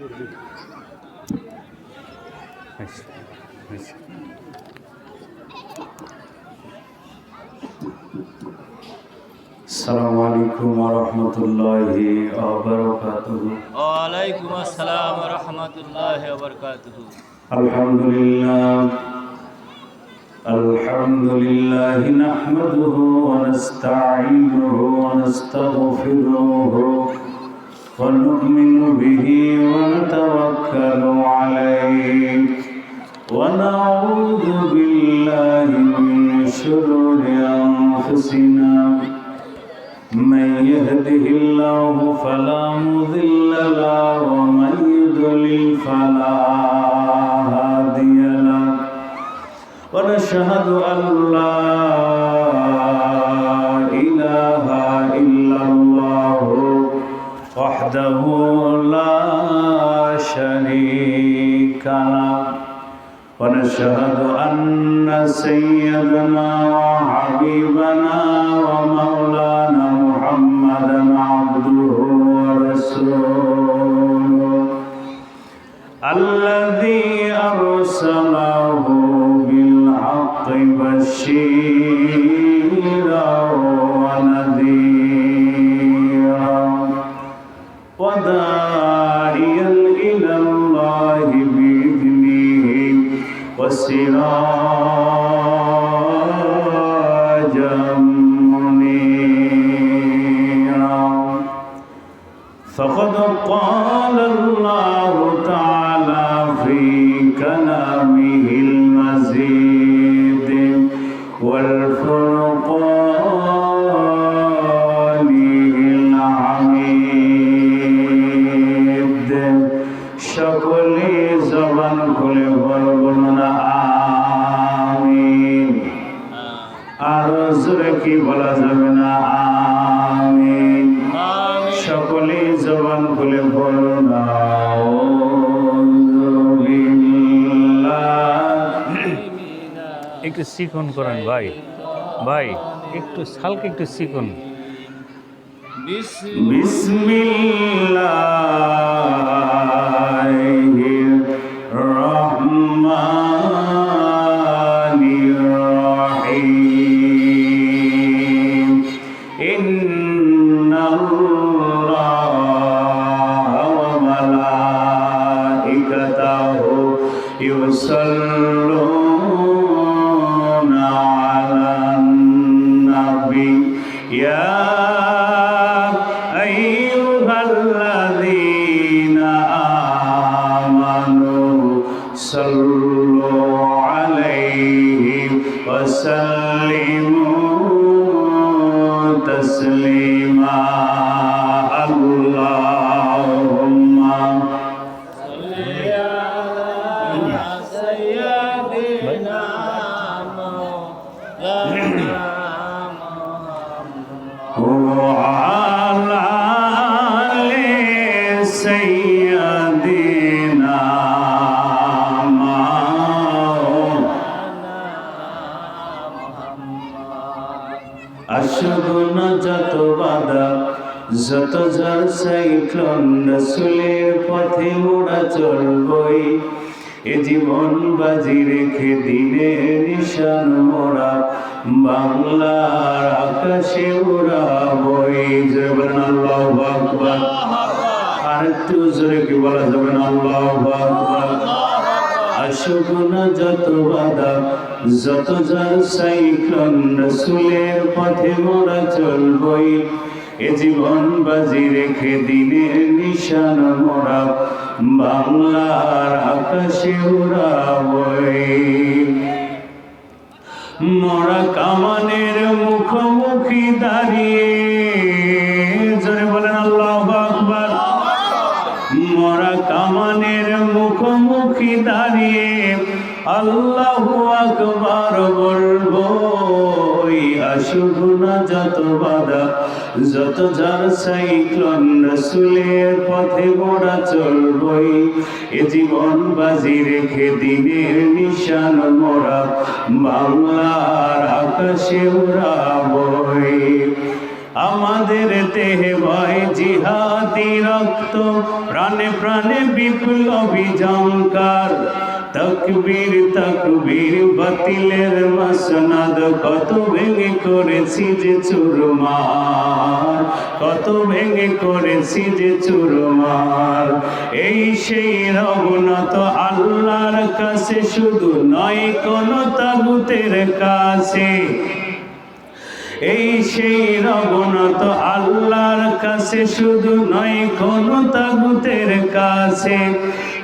السلام عليكم ورحمة الله وبركاته وعليكم السلام ورحمة الله وبركاته الحمد لله الحمد لله نحمده ونستعينه ونستغفره ونؤمن به ون Eternal. شريك له ونشهد أن سيدنا وحبيبنا ومولانا وسراجا منيرا فقد قال الله تعالى في كلامه المزيد والفرقان الحميد সকলে জবান খুলে কি বলা যাবে না আমিন। সকলে জবান খুলে বলো না একটু চিকন করেন ভাই ভাই একটু হালকা একটু চিকন। বিসমিল্লাহির যত ঝড় সাইক্লোন রসুলের পথে মোড়া চলবই এ জীবন বাজি রেখে দিনের নিশান মোড়া, বাংলার আকাশে উড়াবই জয়বন আল্লাহ আকবার। আর জোরে কি বলা যাবে না? আল্লাহ যত বাধা, যত যার সাইক্লোন রসুলের পথে মোরা চলবই এ জীবন বাজি রেখে দিনের নিশান মোরা, বাংলার আকাশে উড়াবই। মরা কামানের মুখোমুখি দাঁড়িয়ে, জোরে বলেন আল্লাহ আকবার। মরা কামানের মুখোমুখি দাঁড়িয়ে, আল্লাহ আকবার বলব আসুক না যত বাধা, যত যার সাইক্লন রসুলের পথে মোড়া চলবই, এ জীবন বাজি রেখে দিনের নিশান মোরা বাংলার আকাশে উড়াবই। আমাদের দেহে বয় জিহাদি রক্ত, প্রাণে প্রাণে বিপ্লবী জঙ্কার তকবীর তকবীর, বাতিলের মসনদ, কত ভেঙে করেছি যে চুরমার, কত ভেঙে করেছি যে চুরমার। এই সেই রঘুনাথ আল্লাহর কাছে, শুধু নয় কোন তাগুতের কাছে। এই সেই রবনত আল্লাহর কাছে শুধু নয়, কোন তাগুতের কাছে।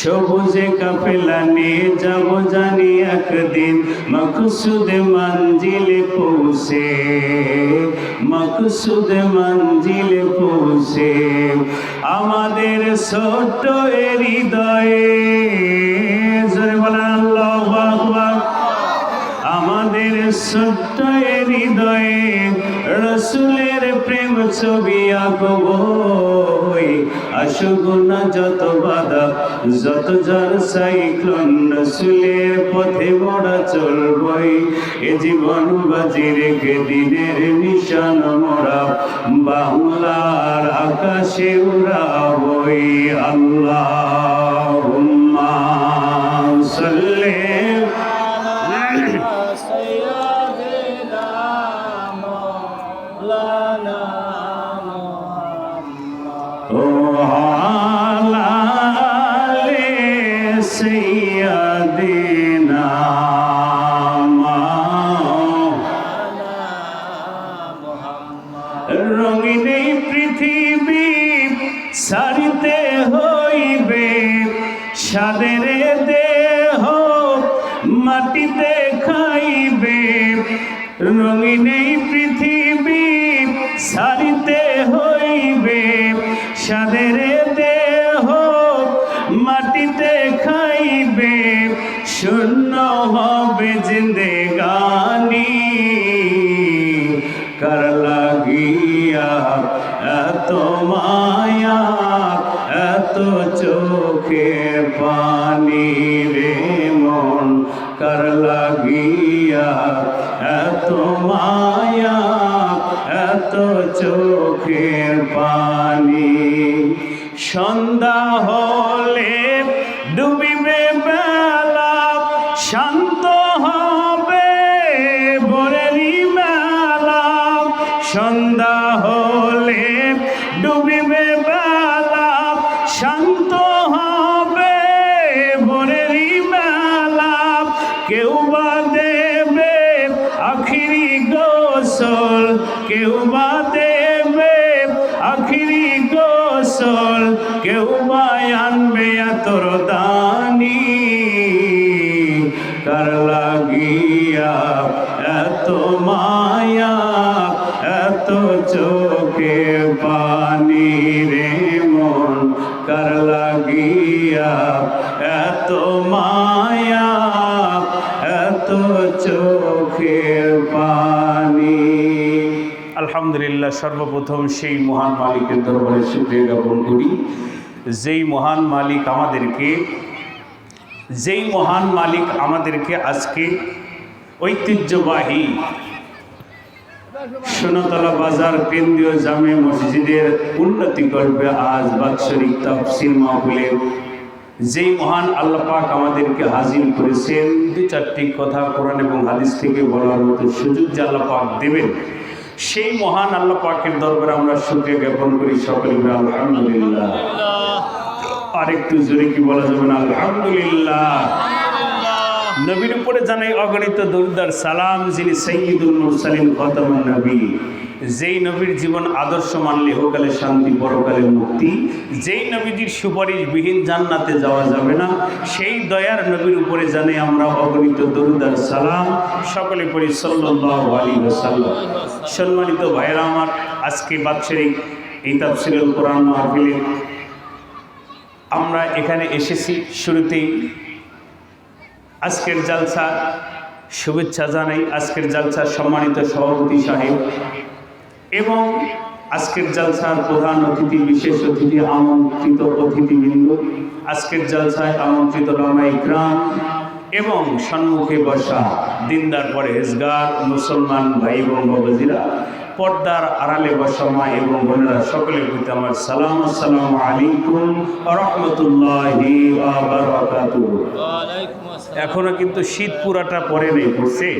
সবুজে কাফেলা নিয়ে যাব জানি একদিন, মকসুদ মঞ্জিলে পৌঁছে, মকসুদ মঞ্জিলে পৌঁছে। আমাদের ছোট্ট হৃদয়ে আমাদের ছোট্ট হৃদয়ে ছবি আঁকবই আসুক না যত বাধা, যত যার সাইক্লোন রসুলের পথে মোড়া চলবই। এ জীবন বাজি রেখে দিনের নিশান মোড়া, বাংলার আকাশে উড়াবই। আল্লাহ সাল্লে say মাটিতে খাইবে শূন্য হবে জিন্দেগানি। কার লাগিয়া এত মায়া, এত চোখে পানি রে মন। কার লাগিয়া এত মায়া, এত চোখের পানি। সন্ধ্যা হলে এত মায়া, এত চোখে পানি রে মন, কার লাগিয়া? এত মায়া, এত চোখের পানি। আলহামদুলিল্লাহ, সর্বপ্রথম সেই মহান মালিকের দরবারে শুক্রিয়া জ্ঞাপন করি। যেই মহান মালিক আমাদেরকে, যেই মহান মালিক আমাদেরকে আজকে ঐতিহ্যবাহী সোনাতলা বাজার কেন্দ্রীয় জামে মসজিদের উন্নতি করবে আজ বাৎসরিক তাফসির মাহফিলের যেই মহান আল্লাহ পাক আমাদেরকে হাজির করেছেন, দু চারটি কথা কোরআন এবং হাদিস থেকে বলার মতো সুযোগ যে আল্লাহ পাক দেবেন, সেই মহান আল্লাহ পাকের দরবারে আমরা শুক্রিয়া জ্ঞাপন করি সকলে আলহামদুলিল্লাহ। আর একটু জোরে কি বলা যাবে না? আলহামদুলিল্লাহ। নবীর উপরে জানাই অগণিত দরুদার সালাম, যিনি সৈয়দুল মুরসালিম খতমান নবী। যেই নবীর জীবন আদর্শ মানলে হোকালে শান্তি, পরকালে মুক্তি। যেই নবীজির সুপারিশবিহীন জান্নাতে যাওয়া যাবে না, সেই দয়ার নবীর উপরে জানে আমরা অগণিত দরুদার সালাম। সকলে পড়ি সাল্লাল্লাহু আলাইহি ওয়াসাল্লাম। সম্মানিত ভাইরা আমার, আজকে বাৎসরিক এই তাফসিরুল কোরআন মাহফিলে আমরা এখানে এসেছি। শুরুতেই আজকের জালসা, শুভেচ্ছা জানাই আজকের জালসার সম্মানিত সভাপতি সাহেব। এবং আজকের জালসার প্রধান অতিথি, বিশেষ অতিথি, আমন্ত্রিত অতিথিবৃন্দ, আজকের জালসায় আমন্ত্রিত লামাই গ্রাম এবং সম্মুখে বসা দিনদার পরে হেজগার মুসলমান ভাই এবং বাবাজিরা পর্দার আড়ালে বসা মা এবং বোনেরা সকলের প্রতি আমার সালাম, আসসালামু আলাইকুম রহমতুল্লাহি এখনও কিন্তু শীত পুরাটা পরে নেই, পড়ছে।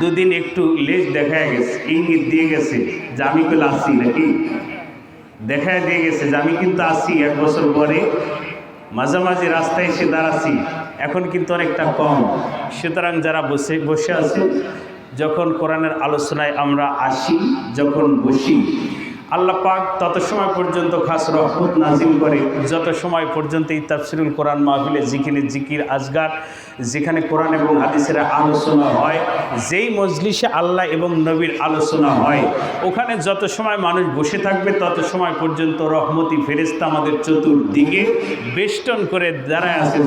দুদিন একটু লেজ দেখা গেছে, ইঙ্গিত দিয়ে গেছে যে আমি কেউ আসছি নাকি? দেখা দিয়ে গেছে যে আমি কিন্তু আসছি এক বছর পরে মাঝামাঝি রাস্তায় এসে দাঁড়াচ্ছি। এখন কিন্তু অনেকটা কম। সুতরাং যারা বসে বসে আছে যখন কোরআনের আলোচনায় আমরা আসি, যখন বসি, আল্লাহ পাক তত সময় পর্যন্ত খাস রহমত নাজিম করে, যত সময় পর্যন্ত এই তাফসিরুল কোরআন মাহফিলে যেখানে জিকির আজগার, যেখানে কোরআন এবং হাদিসের আলোচনা হয়, যেই মজলিসে আল্লাহ এবং নবীর আলোচনা হয়, ওখানে যত সময় মানুষ বসে থাকবে, তত সময় পর্যন্ত রহমতি ফেরেস্তা আমাদের চতুর্দিকে বেষ্টন করে দাঁড়ায় আছে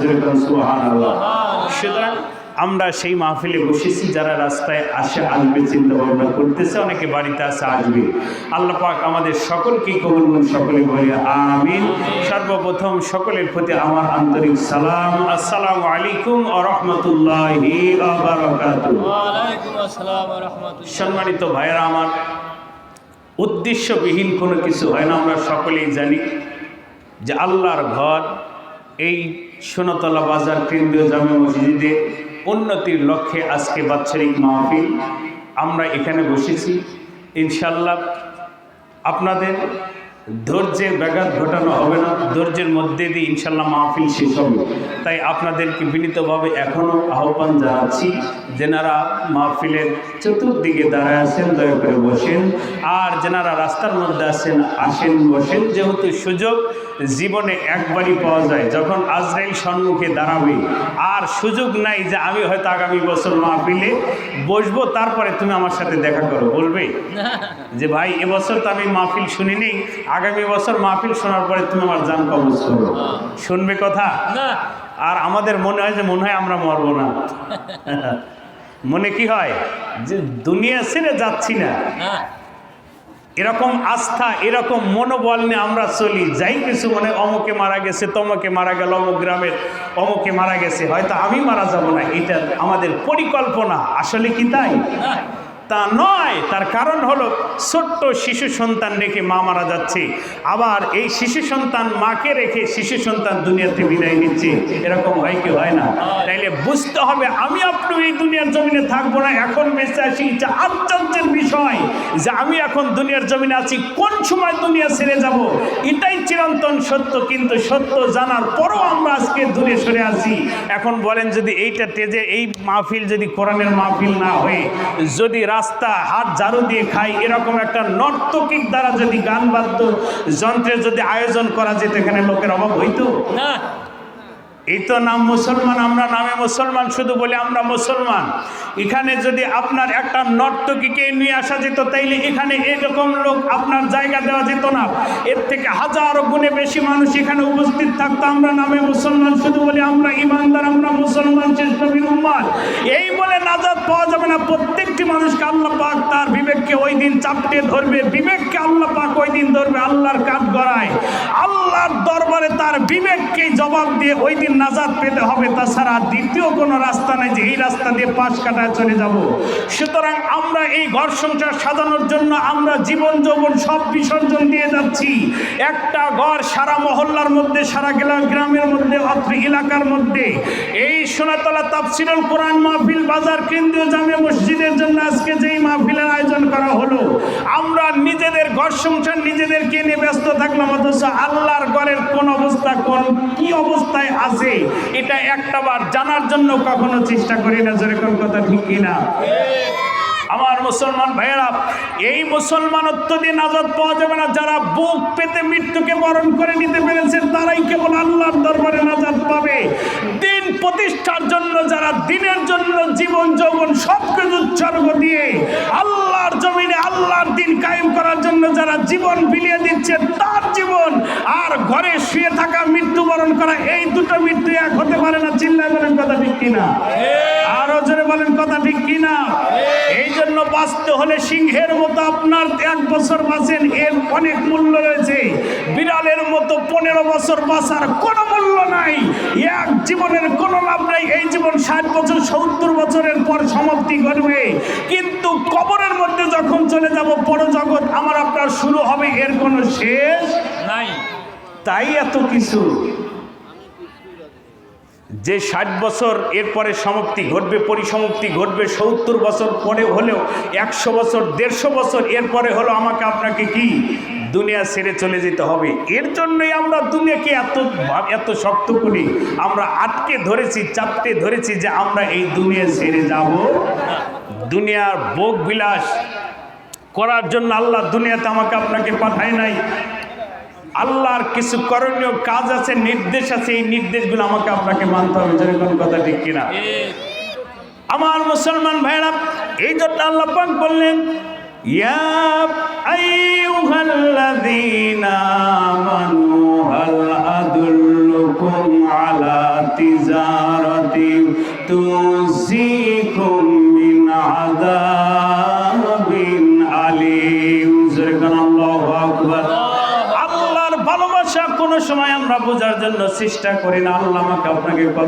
সুতরাং আমরা সেই মাহফিলে বসেছি, যারা রাস্তায় আসে আসবে চিন্তা ভাবনা করতেছে, অনেকে বাড়িতে আসে আসবে। আল্লাহ পাক আমাদের সকলকে কবুল সকলে বলে আমিন। সর্বপ্রথম সকলের প্রতি আমার আন্তরিক সালাম। আসসালামু আলাইকুম ওয়ালাইকুম রহমতুল্লাহ সম্মানিত ভাইয়েরা, আমার উদ্দেশ্যবিহীন কোনো কিছু হয় না, আমরা সকলেই জানি যে আল্লাহর ঘর এই সোনাতলা বাজার কেন্দ্রীয় জামে মসজিদে উন্নতির লক্ষ্যে আজকে বাৎসরিক মাহফিল আমরা এখানে বসেছি। ইনশাল্লাহ আপনাদের ধৈর্যের ব্যাঘাত ঘটানো হবে না। ধৈর্যের মধ্যে দিয়ে ইনশাল্লাহ মাহফিল শেষ হবে। তাই আপনাদেরকে বিনীতভাবে এখনও আহ্বান জানাচ্ছি, যেনারা মাহফিলের চতুর্দিকে দাঁড়ায় আছেন, দয়া করে বসেন। আর যেনারা রাস্তার মধ্যে আছেন, আসেন, বসেন। যেহেতু সুযোগ, জীবনে একবারই পাওয়া যায়। যখন আজরাইল সম্মুখে দাঁড়াবে, আর সুযোগ নাই যে আমি হয়তো আগামী বছর মাহফিলে বসবো, তারপরে তুমি আমার সাথে দেখা করো। বলবে? যে ভাই এবছর তো আমি মাহফিল শুনিনি আগামী বছর মাহফিল শোনার পরে তুমি আমার জান কবজ করো। শুনবে কথা? আর আমাদের মনে হয় যে মনে হয় আমরা মরবো না। মনে কি হয়? যে দুনিয়া ছেড়ে যাচ্ছি না। এরকম আস্থা এরকম মনোবল নিয়ে আমরা চলি। যাই কিছু মনে অমুকে মারা গেছে তমকে মারা গেল অমুক গ্রামের অমুকে মারা গেছে। হয়তো আমি মারা যাব না এটা আমাদের পরিকল্পনা। আসলে কি তাই? তা নয়, তার কারণ হলো ছোট্ট শিশু সন্তান রেখে মা মারা যাচ্ছে। আবার এই শিশু সন্তান মাকে রেখে শিশু সন্তান দুনিয়াতে বিদায় নিচ্ছে। এরকম হয় কি হয় না? তাইলে বুঝতে হবে, আমি আপনি এই দুনিয়ার জমিনে থাকব না। এখন বেঁচে আছি এটা আশ্চর্যের বিষয় যে আমি এখন দুনিয়ার জমিনে আছি, কোন সময় দুনিয়া ছেড়ে যাব? এটাই চিরন্তন সত্য, কিন্তু সত্য জানার পরও আমরা আজকে দূরে সরে আছি। এখন বলেন যদি এইটা তেজে, এই মাহফিল যদি কোরআনের মাহফিল না হয়ে, যদি রাস্তা হাত ঝাড়ু দিয়ে খাই, এরকম একটা নর্তকিক দ্বারা যদি গান বাদ্য যন্ত্রের যদি আয়োজন করা যেত, এখানে লোকের অভাব হইতো? না। এই তো নাম মুসলমান, আমরা নামে মুসলমান শুধু বলে আমরা মুসলমান। এখানে যদি আপনার একটা নর্তকীকে নিয়ে আসা যেত, তাইলে এখানে এরকম লোক আপনার জায়গা দেওয়া যেত না। এর থেকে হাজারো গুণে বেশি মানুষ এখানে উপস্থিত থাকতো, আমরা নামে মুসলমান শুধু বলে আমরা ইমানদার, আমরা মুসলমান, শ্রেষ্ঠ এই বলে নাজাদ পাওয়া যাবে না, প্রত্যেকটি মানুষকে আল্লাহ পাক তার বিবেককে ওই দিন চাপটে ধরবে, বিবেককে আল্লাহ পাক ওই দিন ধরবে আল্লাহর কাজ গড়ায় আল্লাহর দরবারে তার বিবেককে জবাব দিয়ে ওই দিন নাজাদ পেতে হবে। তাছাড়া দ্বিতীয় কোনো রাস্তা নেই যে এই রাস্তা দিয়ে পাশ কাটায় চলে যাব। সুতরাং আমরা এই ঘর সংসার সাজানোর জন্য আমরা জীবন যৌবন সব বিসর্জন দিয়ে যাচ্ছি। একটা ঘর সারা মহল্লার মধ্যে, সারা গ্রামের মধ্যে, অত্র এলাকার মধ্যে। এই সোনাতলা তাফসিরুল কোরআন মাহফিল বাজার কেন্দ্রীয় জামে মসজিদের জন্য আজকে যেই মাহফিলের আয়োজন করা হলো, আমরা নিজেদের ঘর সংসার নিজেদেরকে নিয়ে ব্যস্ত থাকলাম, অথচ আল্লাহর ঘরের কোন অবস্থা কোন কি অবস্থায় আছে, এটা একটাবার জানার জন্য কখনো চেষ্টা করি না যেরকম কথা ঠিক কিনা? আমার মুসলমান ভাইয়েরা, এই মুসলমানত্ব দিয়ে নাজাদ পাওয়া যাবে না। যারা বুক পেতে মৃত্যুকে বরণ করে নিতে পেরেছেন তারাই কেবল আল্লাহর দরবারে নাজাদ পাবে। দিন প্রতিষ্ঠার জন্য, যারা দিনের জন্য জীবন যৌবন সব কিছু উৎসর্গ দিয়ে আল্লাহর কায়েম করার জন্য যারা জীবন বিলিয়ে দিচ্ছে তার জীবন। আর ঘরে শুয়ে থাকা মৃত্যুবরণ করা, এই দুটো মৃত্যু এক হতে পারে না। চিল্লায় বলেন কথা ঠিক কিনা আরও জোরে বলেন কথা ঠিক কিনা এই জন্য বাঁচতে হলে সিংহের মতো আপনার এক বছর বাঁচেন, এর অনেক মূল্য রয়েছে। বিড়ালের মতো পনেরো বছর বাঁচার কোনো নাই। এক জীবনের কোনো লাভ নাই। এই জীবন ষাট বছর, সত্তর বছরের পর সমাপ্তি ঘটবে। কিন্তু কবরের মধ্যে যখন চলে যাব আমার আপনার শুরু হবে, এর কোনো শেষ নাই। তাই এত কিছু। যে ষাট বছর এরপরে সমাপ্তি ঘটবে, পরিসমাপ্তি ঘটবে, সত্তর বছর পরে হলেও, একশো বছর, দেড়শো বছর এরপরে হলো আমাকে আপনাকে কি? দুনিয়া ছেড়ে চলে যেতে হবে। এর জন্যই আমরা দুনিয়াকে এত এত শক্ত করি। আমরা আটকে ধরেছি চাপতে ধরেছি যে আমরা এই দুনিয়া ছেড়ে যাব। দুনিয়ার ভোগ বিলাস করার জন্য আল্লাহ দুনিয়াতে আমাকে আপনাকে পাঠায় নাই। আল্লাহর কিছু করণীয় কাজ আছে নির্দেশ আছে এই নির্দেশগুলো আমাকে আপনাকে মানতে হবে। যেরকম কথা ঠিক কিনা? আমার মুসলমান ভাইরা এই জন্য আল্লাহ পাক বললেন ইয়া আইয়ুহাল্লাযীনা আমানু, হাল আদুল্লুকুম আলা তিজারাতিন তুজিকুম মিন আযাবিন আলিম। যেরকম আল্লাহু আকবার। আল্লাহর ভালোবাসা কোনো সময় আমরা বোঝার জন্য চেষ্টা করি না। আল্লাহ আমাকে আপনাকে